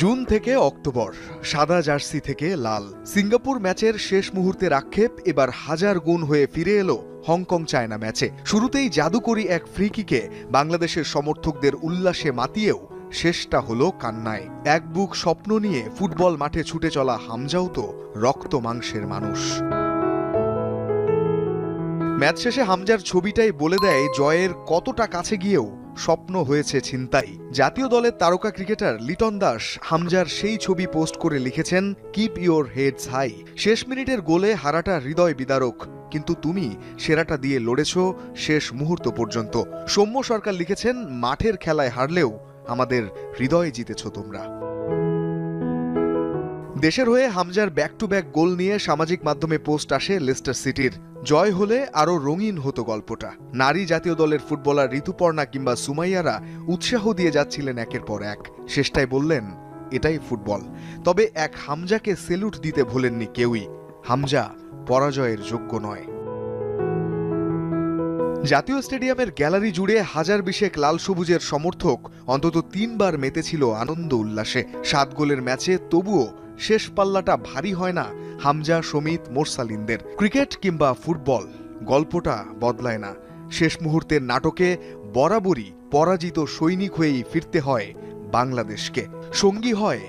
June থেকে October, সাদা jersey থেকে লাল। সিঙ্গাপুর ম্যাচের শেষ মুহূর্তের আক্ষেপ, এবার হাজার গুণ হয়ে ফিরে এলো হংকং চায়না ম্যাচে। শুরুতেই জাদুকরি এক ফ্রিকিকে বাংলাদেশের সমর্থকদের উল্লাসে মাতিয়েও শেষটা হলো কান্নায়। এক বুক স্বপ্ন নিয়ে ফুটবল মাঠে ছুটে চলা হামজাও তো রক্ত মাংসের মানুষ। ম্যাচ শেষে হামজার ছবিটাই বলে দেয় জয়ের কতটা কাছে গিয়েও স্বপ্ন হয়েছে ছিনতাই। জাতীয় দলের তারকা ক্রিকেটার লিটন দাস হামজার সেই ছবি পোস্ট করে লিখেছেন কিপ ইওর হেডস হাই শেষ মিনিটের গোলে হারাটা হৃদয় বিদারক। কিন্তু তুমি সেরাটা দিয়ে লড়েছ শেষ মুহূর্ত পর্যন্ত। সৌম্য সরকার লিখেছেন, মাঠের খেলায় হারলেও আমাদের হৃদয়ে জিতেছ তোমরা। দেশের হয়ে হামজার ব্যাক টু ব্যাক গোল নিয়ে সামাজিক মাধ্যমে পোস্ট আসে লেস্টার সিটির। জয় হলে আরও রঙিন হতো গল্পটা। নারী জাতীয় দলের ফুটবলার ঋতুপর্ণা কিংবা সুমাইয়ারা উৎসাহ দিয়ে যাচ্ছিলেন একের পর এক। শেষটায় বললেন, এটাই ফুটবল। তবে এক হামজাকে সেলুট দিতে ভোলেননি কেউই। হামজা পরাজয়ের যোগ্য নয়। জাতীয় স্টেডিয়ামের গ্যালারি জুড়ে হাজার বিশেক লাল সবুজের সমর্থক অন্তত তিনবার মেতেছিল আনন্দ উল্লাসে। সাত গোলের ম্যাচে তবুও শেষ পাল্লাটা ভারী হয় না, হামজা সমিত মোরসালিনদের। ক্রিকেট কিংবা ফুটবল, গল্পটা বদলায় না। শেষ মুহূর্তের নাটকে বরাবরই পরাজিত সৈনিক হয়েই ফিরতে হয় বাংলাদেশকে। সঙ্গী হয়